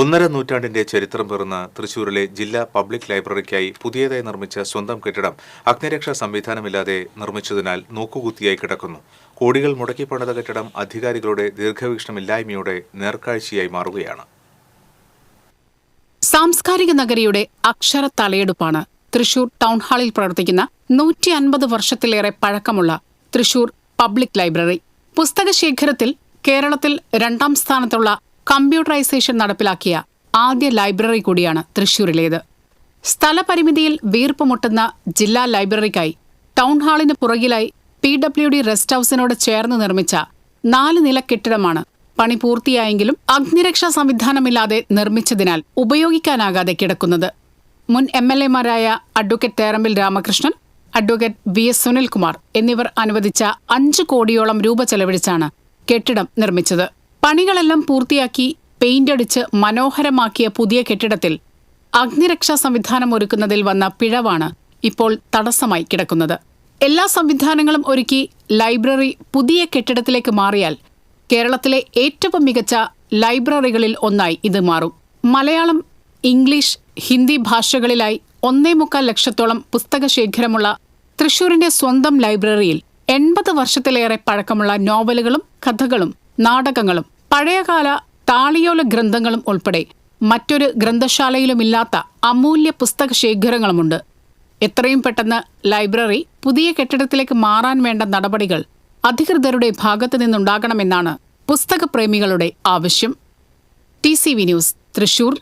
ഒന്നര നൂറ്റാണ്ടിന്റെ ചരിത്രം പേറുന്ന തൃശൂരിലെ ജില്ലാ പബ്ലിക് ലൈബ്രറിക്കായി പുതിയതായി നിർമ്മിച്ച സ്വന്തം കെട്ടിടം അഗ്നിരക്ഷാ സംവിധാനമില്ലാതെ നിർമ്മിച്ചതിനാൽ നോക്കുകുത്തിയായി കിടക്കുന്നു. കോടികൾ മുടക്കി പണിത കെട്ടിടം അധികാരികളുടെ ദീർഘവീക്ഷണമില്ലായ്മയുടെ നേർക്കാഴ്ചയായി മാറുകയാണ്. സാംസ്കാരിക നഗരിയുടെ അക്ഷര തലയെടുപ്പാണ് തൃശൂർ ടൗൺ ഹാളിൽ പ്രവർത്തിക്കുന്ന നൂറ്റി അൻപത് വർഷത്തിലേറെ പഴക്കമുള്ള തൃശൂർ പബ്ലിക് ലൈബ്രറി. പുസ്തകശേഖരത്തിൽ കേരളത്തിൽ രണ്ടാം സ്ഥാനത്തുള്ള കമ്പ്യൂട്ടറൈസേഷൻ നടപ്പിലാക്കിയ ആദ്യ ലൈബ്രറി കൂടിയാണ് തൃശൂരിലേത് സ്ഥലപരിമിതിയിൽ വീർപ്പുമുട്ടുന്ന ജില്ലാ ലൈബ്രറിക്കായി ടൗൺ ഹാളിന് പുറകിലായി പി ഡബ്ല്യു ഡി റെസ്റ്റ് ഹൌസിനോട് ചേർന്ന് നിർമ്മിച്ച നാല് നില കെട്ടിടമാണ് പണി പൂർത്തിയായെങ്കിലും അഗ്നിരക്ഷാ സംവിധാനമില്ലാതെ നിർമ്മിച്ചതിനാൽ ഉപയോഗിക്കാനാകാതെ കിടക്കുന്നത്. മുൻ M L എമാരായ advocate Therambil Ramakrishnan advocate V S Sunilkumar എന്നിവർ അനുവദിച്ച അഞ്ച് കോടിയോളം രൂപ ചെലവഴിച്ചാണ് കെട്ടിടം നിർമ്മിച്ചത്. പണികളെല്ലാം പൂർത്തിയാക്കി പെയിന്റ് അടിച്ച് മനോഹരമാക്കിയ പുതിയ കെട്ടിടത്തിൽ അഗ്നിരക്ഷാ സംവിധാനം ഒരുക്കുന്നതിൽ വന്ന പിഴവാണ് ഇപ്പോൾ തടസ്സമായി കിടക്കുന്നത്. എല്ലാ സംവിധാനങ്ങളും ഒരുക്കി ലൈബ്രറി പുതിയ കെട്ടിടത്തിലേക്ക് മാറിയാൽ കേരളത്തിലെ ഏറ്റവും മികച്ച ലൈബ്രറികളിൽ ഒന്നായി ഇത് മാറും. മലയാളം ഇംഗ്ലീഷ് ഹിന്ദി ഭാഷകളിലായി ഒന്നേ മുക്കാൽ ലക്ഷത്തോളം പുസ്തകശേഖരമുള്ള തൃശൂരിന്റെ സ്വന്തം ലൈബ്രറിയിൽ എൺപത് വർഷത്തിലേറെ പഴക്കമുള്ള നോവലുകളും കഥകളും നാടകങ്ങളും പഴയകാല താളിയോല ഗ്രന്ഥങ്ങളും ഉൾപ്പെടെ മറ്റൊരു ഗ്രന്ഥശാലയിലുമില്ലാത്ത അമൂല്യ പുസ്തക ശേഖരങ്ങളുമുണ്ട്. എത്രയും പെട്ടെന്ന് ലൈബ്രറി പുതിയ കെട്ടിടത്തിലേക്ക് മാറാൻ വേണ്ട നടപടികൾ അധികൃതരുടെ ഭാഗത്തു നിന്നുണ്ടാകണമെന്നാണ് പുസ്തകപ്രേമികളുടെ ആവശ്യം. T C V news Thrissur.